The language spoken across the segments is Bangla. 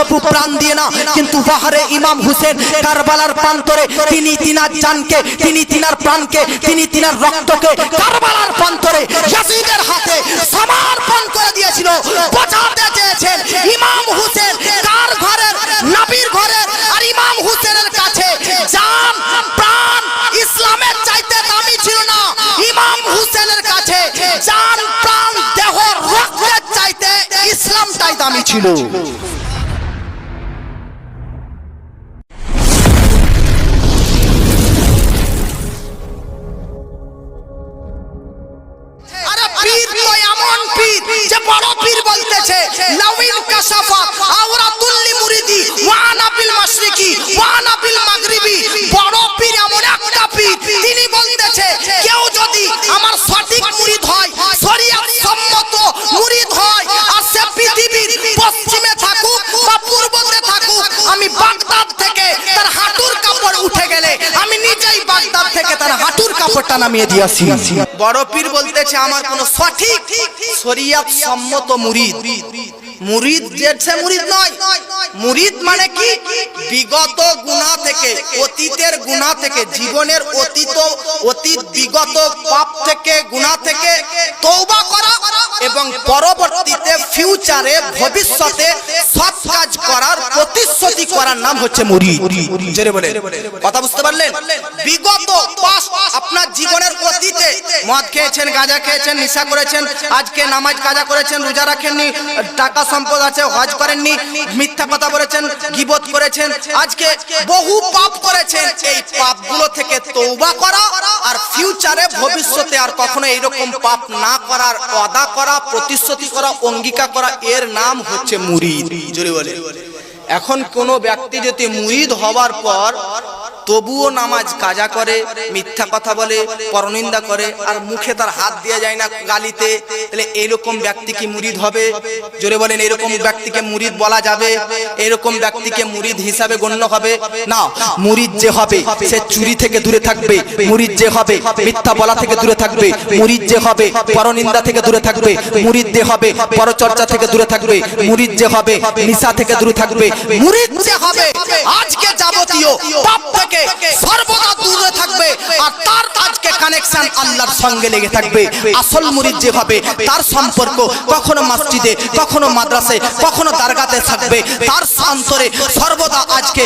তবু প্রাণ দিয়ে না, কিন্তু বাহারে ইমাম হুসেন কারবালার প্রান্তরে, তিনি তিনার জানকে, তিনি তিনার প্রাণকে, তিনি তিনার রক্তকে কারবালার প্রান্তরে ইয়াজিদের হাতে সমর্পণ করে দিয়েছিল। বোঝাতে চেয়েছেন ইমাম হুসেন কার ঘরের, নবীর ঘরের, আর ইমাম হুসেনের কাছে। জান, প্রাণ ইসলামের চাইতে দামি ছিল না। ইমাম হুসেনের কাছে জান, প্রাণ, দেহ, রক্তের চাইতে ইসলামটাই দামি ছিল। বড় পীর বলতেছে লাউইন কাশাফা আওরাতুল্লি মুরিদি, ওয়ানা বিল মাশরিকি, ওয়ানা বিল মাগরিবি। বড় পীর এমন একটা পীর, তিনি বলতেছে, কেউ যদি আমার সঠিক মুরিদ হয়, শরীয়ত কাপড়টা নামিয়ে দিয়েছি। বড় পীর বলতেছে আমার কোন সঠিক শরিয়াত সম্মত মুরিদ। মুরিদ যে মুরিদ নয়। মুরিদ মানে কি? বিগত গুনাহ থেকে, অতীতের গুনাহ থেকে, জীবনের অতীত অতীত বিগত পাপ থেকে গুনাহ থেকে তওবা করা এবং পরবর্তীতে ফিউচারে ভবিষ্যতে সৎ কাজ করার প্রতিশ্রুতি করার নাম হচ্ছে মুরিদ। জোরে বলে কথা বুঝতে পারলেন? বিগত পাস আপনার জীবনের অতীতে মদ খেয়েছেন, গাঁজা খেয়েছেন, নেশা করেছেন, আজকে নামাজ কাজা করেছেন, রোজা রাখেননি, টাকা সম্পদ আছে, হজ করেননি, মিথ্যা কথা বলেছেন, গিবত করেছেন। আজকে বহু পাপ করেছেন, এই পাপগুলো থেকে তৌবা করা আর ফিউচারে ভবিষ্যতে আর কখনো এইরকম পাপ না করার অদা করা, প্রতিশ্রুতি করা, অঙ্গীকার করা, এর নাম হচ্ছে মুরিদ। জোরে বলে। এখন কোন ব্যক্তি যদি মুরিদ হওয়ার পর তবুও নামাজ কাজা করে, মিথ্যা কথা বলে, পরনিন্দা করে, আর মুখে তার হাত দেওয়া যায় না গালিতে, তাহলে এরকম ব্যক্তি কি মুরিদ হবে? জোরে বলেন, এরকম ব্যক্তিকে মুরিদ বলা যাবে? এরকম ব্যক্তিকে মুরিদ হিসাবে গণ্য হবে? না, মুরিদ যে হবে, সে চুরি থেকে দূরে থাকবে, মুরিদ যে হবে, মিথ্যা বলা থেকে দূরে থাকবে, মুরিদ যে হবে, পরনিন্দা থেকে দূরে থাকবে, মুরিদ যে হবে, পরচর্চা থেকে দূরে থাকবে, মুরিদ যে হবে নিশা থেকে দূরে থাকবে, মুরিদ যে হবে, আজকে যাবতীয় পাপ থেকে সর্বদা দূরে থাকবে আর তার আজকে কানেকশন আল্লাহর সঙ্গে লেগে থাকবে। আসল মুরিদ যেভাবে তার সম্পর্ক কখনো মসজিদে, কখনো মাদ্রাসে কখনো দারগাতে থাকবে, তার অন্তরে সর্বদা আজকে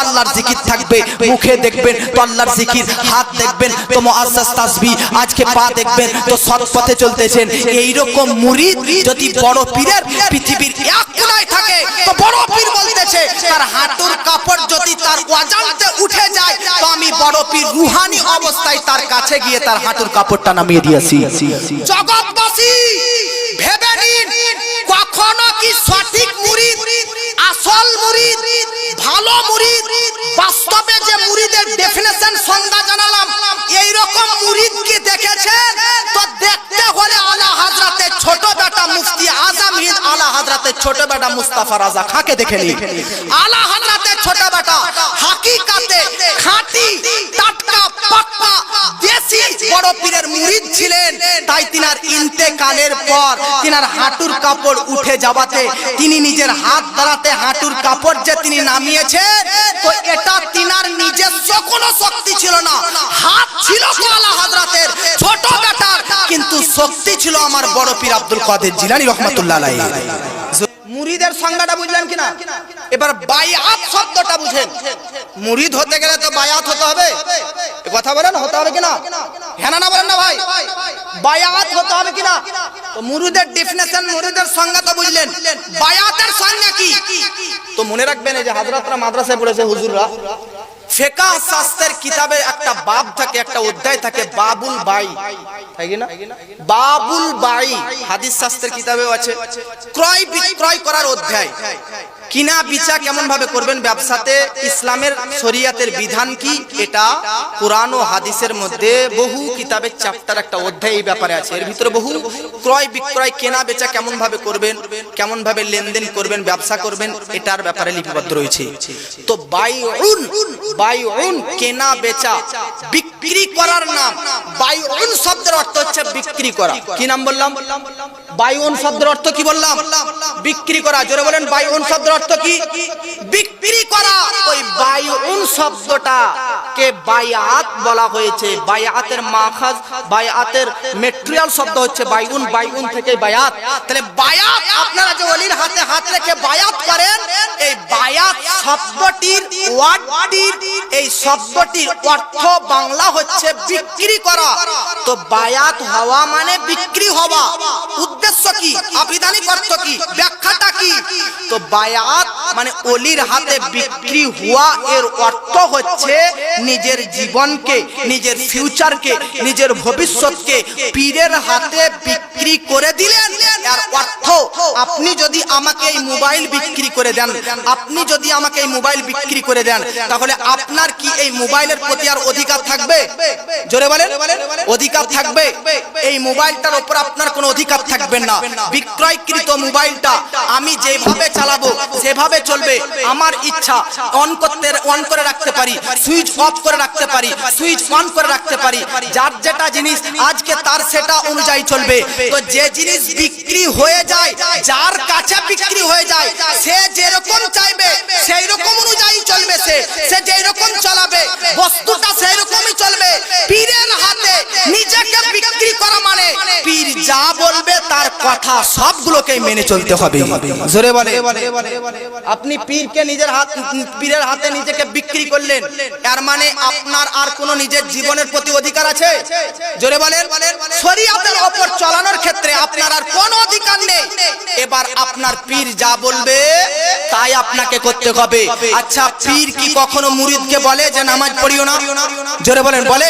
আল্লাহর জিকির থাকবে, মুখে দেখবেন তো আল্লাহর জিকির, হাত দেখবেন, তো মুআজ্জাজ তাসবিহ আজকে পা দেখবেন, তো সৎ পথে চলতেছেন। এই রকম মুরিদ যদি বড় পীরের পৃথিবীর এক কোনায় থাকে, তো বড় পীর বলতেছে, তার হাঁটুর কাপড় যদি তার ওয়াজানতে উঠে যায়, তো আমি বড় পীর রুহানি অবস্থায় তার কাছে গিয়ে তার হাঁটুর কাপড়টা নামিয়ে দিয়েছি। জগৎবাসী, ভেবে নিন, কখনো কি সঠিক মুরিদ, আসল মুরিদ, ভালো মুরিদ বাস্তবে যে মুরিদের ডেফিনেশন সংজ্ঞা জানালাম এই রকম কি দেখেছেন তো দেখতে হলে আলা হাজরাতের ছোট বেটা মুফতি আজম হিন্দ, আলা হাজরাতের ছোট বেটা মুস্তাফা রাজা খাকে দেখে নি আলা হাজরাতের ছোট বেটা হাকিকাতে খাঁটি, টাটকা, পাক্কা দেশি বড় পীরের মুরিদ ছিলেন, তাই তিনার ইন্তেকালের পর তিনার হাঁটুর কাপড় উঠে যাওয়াতে তিনি নিজের হাত হাঁটুর কাপড় যে তিনি নামিয়েছেন, তো এটা তিনার নিজস্ব কোনো শক্তি ছিল না। হাত ছিল কোলা হাজরাতের, ছোট বেটার কিন্তু শক্তি ছিল আমার বড় পীর আব্দুল কাদের জিলানী মুরিদের সংজ্ঞাটা কিনা এবার বায়াত শব্দটা বুঝেন। মুরিদ হতে গেলে তো বায়াত হতে হবে। কথা বলেন, হতে হবে কিনা? হ্যাঁ না বলেন না ভাই। বায়াত হতে হবে কিনা? মুরিদের ডেফিনেশন সঙ্গে সংজ্ঞা তো বুঝলেন। বায়াতের সংজ্ঞা কি? তো মনে রাখবেন এই যে হাজরাতরা মাদ্রাসায় পড়েছে হুজুররা। ফেকা শাস্ত্রের কিতাবে একটা বাব থাকে, একটা অধ্যায় থাকে, বাবুল বাই। তাই না? বাবুল বাই, হাদিস শাস্ত্রের কিতাবেও আছে। ক্রয় বিক্রয় করার অধ্যায়। কিনা বিচা কেমন ভাবে করবেন ব্যবসাতে? ইসলামের শরিয়াতের বিধান কি? এটা কোরআন ও হাদিসের মধ্যে বহু কিতাবের চ্যাপ্টার একটা অধ্যায় এই ব্যাপারে আছে। এর ভিতরে বহু ক্রয় বিক্রয়, কেনা বেচা কেমন ভাবে করবেন, কেমন ভাবে লেনদেন করবেন, ব্যবসা করবেন, এটার ব্যাপারে লিপিবদ্ধ রয়েছে। তো বাইউন বাইউন কেনা বেচা, বিক্রি করার নাম, বাইউন শব্দের অর্থ হচ্ছে বিক্রি করা। কি নাম বললাম? বাইউন শব্দের অর্থ কি বললাম? বিক্রি করা। জোরে বলেন বাইউন শব্দের অর্থ কি? বিক্রি করা। ওই বাইউন শব্দটা কে বায়াত বলা হয়েছে। বায়াতের মাখাজ বায়াতের মেটেরিয়াল শব্দ হচ্ছে বাইউন বাইউন থেকে বায়াত তাহলে বায়াত আপনারা যে অলির হাতে হাত রেখে বায়াত করেন বায়াত শব্দটির ওয়ার্ডটির, এই শব্দটির অর্থ বাংলা হচ্ছে বিক্রি করা। তো বায়াত হওয়া মানে বিক্রি হওয়া। উদ্দেশ্য কি? আবিধানিক অর্থ কি? ব্যাখ্যাটা কি? তো বায়াত মানে অলির হাতে বিক্রি হওয়া এর অর্থ হচ্ছে নিজের জীবনকে, নিজের ফিউচারকে নিজের ভবিষ্যৎকে পীরের হাতে বিক্রি করে দিলেন। এর অর্থ, আপনি যদি আমাকে এই মোবাইল বিক্রি করে দেন, আপনি যদি আমাকে এই মোবাইল বিক্রি করে দেন, তাহলে আপনার কি এই মোবাইলের প্রতি আর অধিকার থাকবে? জোরে বলেন, অধিকার থাকবে। এই মোবাইলটার উপর আপনার কোনো অধিকার থাকবে না। বিক্রয়কৃত মোবাইলটা আমি যেভাবে চালাবো, সেভাবে চলবে। আমার ইচ্ছা অন করতে, অন করে রাখতে পারি, সুইচ অফ করে রাখতে পারি, সুইচ অন করে রাখতে পারি। যার যেটা জিনিস আজকে তার সেটা অনুযায়ী চলবে। তো যে জিনিস বিক্রি হয়ে যায়, যার কাছে বিক্রি হয়ে যায়, সে যেরকম চাইবে সেই রকম অনুযায়ী চলবে সে। সে যেই রকম চালাবে, বস্তুটা সেই রকমই চলবে। পীরের হাতে নিজেকে বিক্রি করা মানে পীর যা বলবে তার কথা সবগুলোকে মেনে চলতে হবে। জোরে বলে। আপনি পীরকে নিজের হাত, পীরের হাতে নিজেকে বিক্রি করলেন, এর মানে আপনার আর কোনো নিজের জীবনের প্রতি অধিকার আছে? জোরে বলেন। শরীয়তের ওপর চালানোর ক্ষেত্রে আপনার আর কোনো অধিকার নেই। এবার আপনার পীর যা বলবে, তাই আপনাকে করতে হবে। আচ্ছা পীর কি কখনো মুরিদকে বলে যে নামাজ পড়িও না? জোরে বলেন, বলে?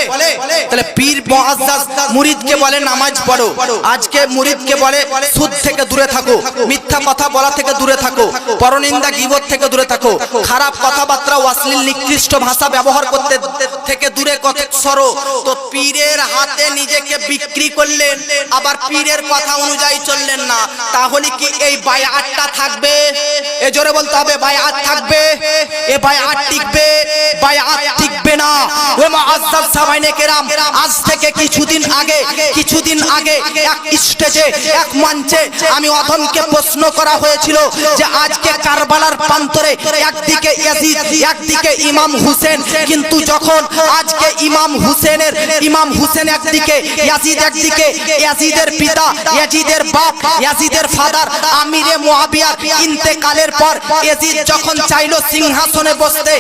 তাহলে পীর মুআজ্জাজ মুরিদকে বলে, নামাজ পড়ো। আজকে মুরিদকে বলে, সুদ থেকে দূরে থাকো, মিথ্যা কথা বলা থেকে দূরে থাকো, পরনিন্দা গীবত থেকে দূরে থাকো, খারাপ কথাবার্তা অশ্লীল নিকৃষ্ট ভাষা ব্যবহার করতে থেকে দূরে কত সরো। তো পীরের হাতে নিজেকে বিক্রি করলেন আবার পীরের কথা অনুযায়ী চললেন না। তাহলে কি এই বায়াতটা থাকবে? এ জোরে বলতে হবে বায়াত থাকবে। এ বায়াত টিকবে বায়াত টিকবে না। কিন্তু যখন আজকে ইমাম হুসেনের, ইমাম হুসেন একদিকে একদিকে পিতা, ইয়াজিদের বাপ, ইয়াজিদের ফাদার, আমিরে মুআবিয়ার ইন্তেকালের পর যখন চাইলো সিংহাসনে বসতে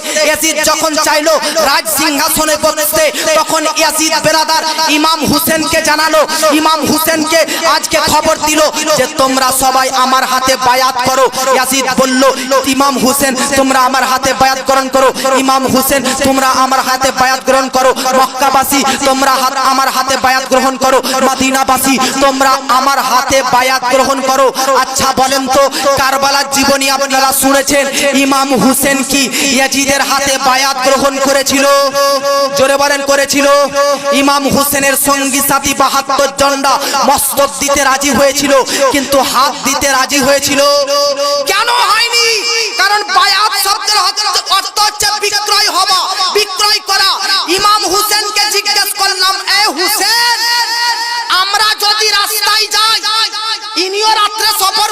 যখন চাইলো রাজ সিংহাসনে বসতে তখন ইয়াজিদ বেরাদার ইমাম হুসেনকে জানালো। ইমাম হুসেনকে আজকে খবর দিল যে তোমরা সবাই আমার হাতে বায়াত করো। ইয়াজিদ বলল, ইমাম হুসেন, তোমরা আমার হাতে বায়াত গ্রহণ করো। ইমাম হুসেন, তোমরা আমার হাতে বায়াত গ্রহণ করো। মক্কাবাসী, তোমরা আমার হাতে বায়াত গ্রহণ করো। মদিনাবাসী, তোমরা আমার হাতে বায়াত গ্রহণ করো। আচ্ছা বলেন তো, কারবালার জীবনী আপনারা শুনেছেন? ইমাম হুসেন কি ইয়াজিদের হাতে বায়াত গ্রহণ করেছিল? জোরে বলেন, করেছিল। ইমাম হুসেনের সঙ্গী সাথী বাহাত্তর জনরা মস্তক দিতে রাজি হয়েছিল, কিন্তু হাত দিতে রাজি হয়েছিল। কেন হয়নি? কারণ বিক্রয় হওয়া, বিক্রয় করা। ইমাম জিজ্ঞেস করলাম, এ হুসেন, আমরা যদি রাস্তায় যাই, ইনিও রাত্রে সফর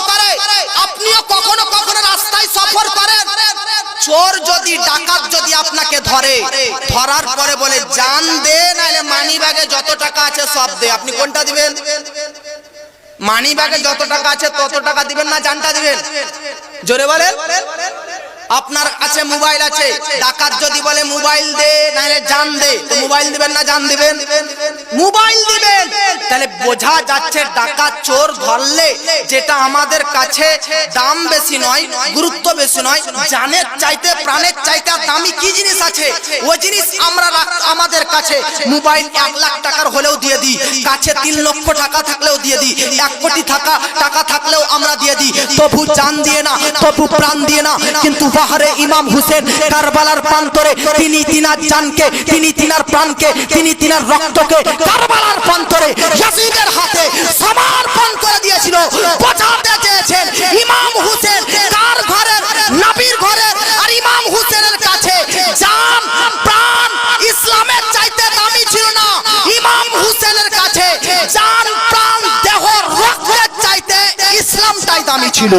যদি ডাকাত যদি আপনাকে ধরে, ধরার পরে বলে, জান দে, নাহলে মানি ব্যাগে যত টাকা আছে সব দে। আপনি কোনটা দিবেন? মানি ব্যাগে যত টাকা আছে তত টাকা দিবেন না জানটা দিবেন? জোরে বলে আপনার কাছে মোবাইল আছে, ডাকাত যদি বলে মোবাইল দে, নাহলে জান দে। তো মোবাইল দিবেন না জান দিবেন? মোবাইল দিবেন। তাহলে বোঝা যাচ্ছে ডাকাত চোর ধরলে যেটা আমাদের কাছে দাম বেশি নয়, গুরুত্ব বেশি নয়, জানের চাইতে, প্রাণের চাইতে দামি কি জিনিস আছে? ওই জিনিস আমরা আমাদের কাছে। মোবাইল এক লাখ টাকার হলেও দিয়ে দিই, কাছে তিন লক্ষ টাকা থাকলেও দিয়ে দিই, এক কোটি টাকা টাকা থাকলেও আমরা দিয়ে দিই। তবু জান দিয়ে না, তবু প্রাণ দিয়ে না, কিন্তু বাহারে ইমাম হুসেন কারবালার প্রান্তরে, তিনি তিনার জানকে, তিনি তিনার প্রাণকে, তিনি তিনার রক্তকে কারবালার প্রান্তরে ইয়াজিদের হাতে সমর্পণ করে দিয়েছিল, বোঝাতে চেয়েছেন ইমাম হুসেন কার ঘরের নবীর ঘরের আর ইমাম হুসেনের কাছে। জান, প্রাণ ইসলামের চাইতে দামি ছিল না, ইমাম হুসেনের কাছে। জান, প্রাণ, দেহ, রক্তের চাইতে ইসলাম ইসলামটাই দামি ছিল।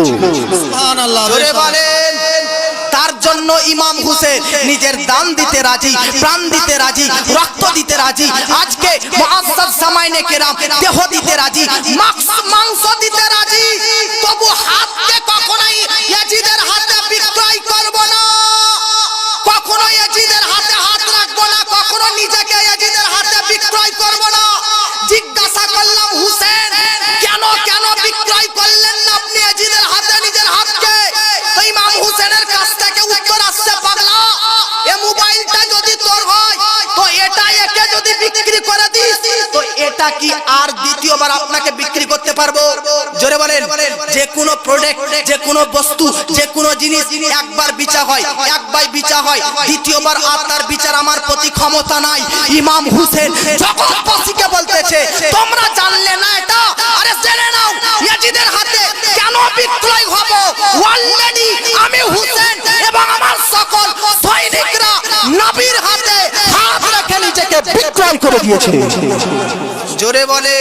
জন্য ইমাম হুসেন নিজের দান দিতে রাজি, প্রাণ দিতে রাজি, রক্ত দিতে রাজি, আজকে সামাইনে কেরাম দেহ দিতে রাজি মাংস দিতে রাজি, তবু হাতকে কখনোই ইয়াজিদের হাতে এটা কি আর দ্বিতীয়বার আপনাকে বিক্রি করতে পারব? জোরে বলেন। যে কোনো প্রোডাক্ট যে কোনো বস্তু, যে কোনো জিনিস একবার বিচার হয়, একবার বিচার হয়। দ্বিতীয়বার আর তার বিচার আমার প্রতি ক্ষমতা নাই। ইমাম হুসেন জগৎবাসীকে বলতেছে, তোমরা জানলে না এটা? আরে জেনে নাও, ইয়াজিদের হাতে কেন বিক্রয় হব? অলরেডি আমি হুসেন এবং আমার সকল সৈনিকরা নবীর হাতে বিক্রয় করে দিয়েছে। জোরে বলে।